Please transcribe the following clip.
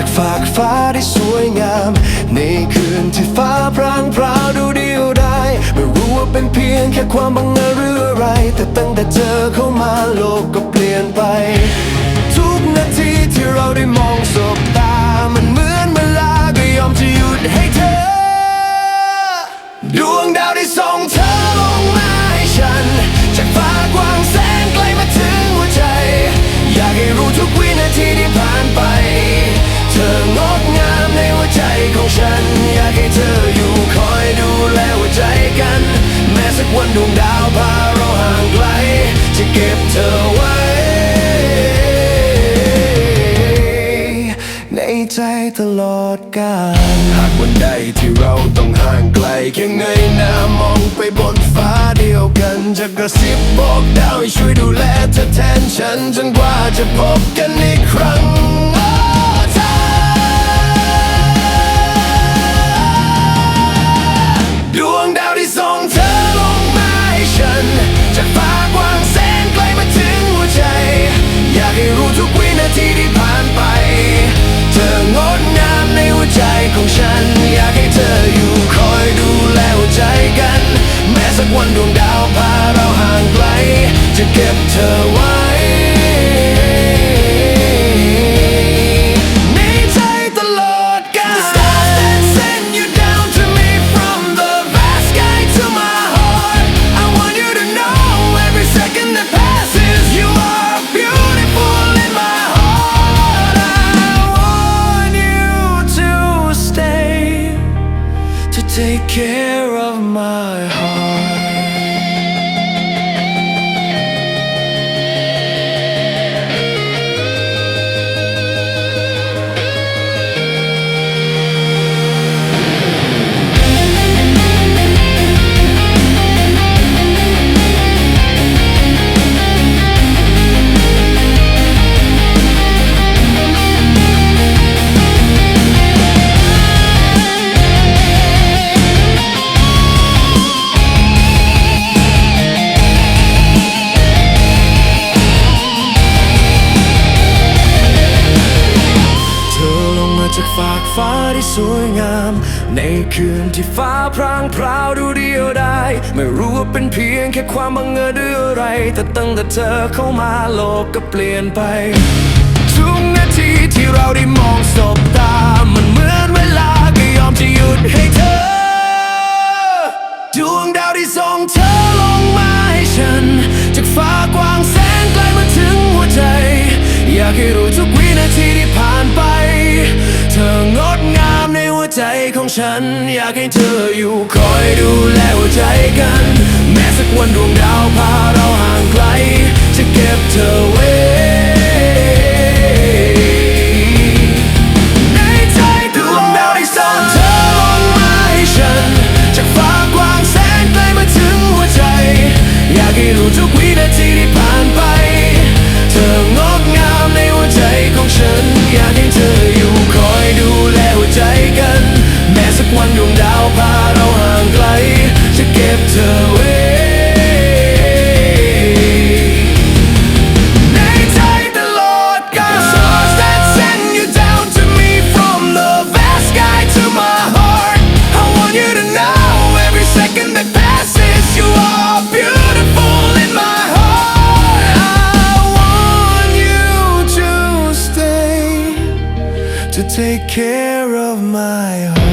าจากฝากฟ้าที่สวยงาม ในคืนที่ฟ้าพรางพราวดูเดียวดายไม่รู้ว่าเป็นเพียงแค่ความบังเอิญหรืออะไร แต่ตั้งแต่เจอ ดวงดาวพาเราห่างไกล จะเก็บเธอไว้ ในใจตลอดกาลหากวันใดที่เราต้องห่างไกลแค่เงยหน้ามองไปบนฟ้าเดียวกัน จะกระซิบบอกดาวให้ช่วยดูแลเธอแทนฉันจนกว่าจะพบกัน สักวันดวง ที่สวยงาม ในคืนที่ฟ้าพรางพราวดูเดียวได้ไม่รู้ว่าเป็นเพียงแค่ความบังเอิญหรืออะไร แต่ตั้งแต่เธอเข้ามาโลกก็เปลี่ยนไปทุกนาทีที่เราได้มองสบตา มันเหมือนเวลาก็ยอมจะหยุดให้เธอ ดวงดาวที่ส่งเธอลงมาให้ฉัน จากฟ้ากว้างแสนไกลมาถึงหัวใจ อยากให้รู้ทุก ฉันอยากให้เธออยู่คอยดูแลหัวใจกัน to take care of my heart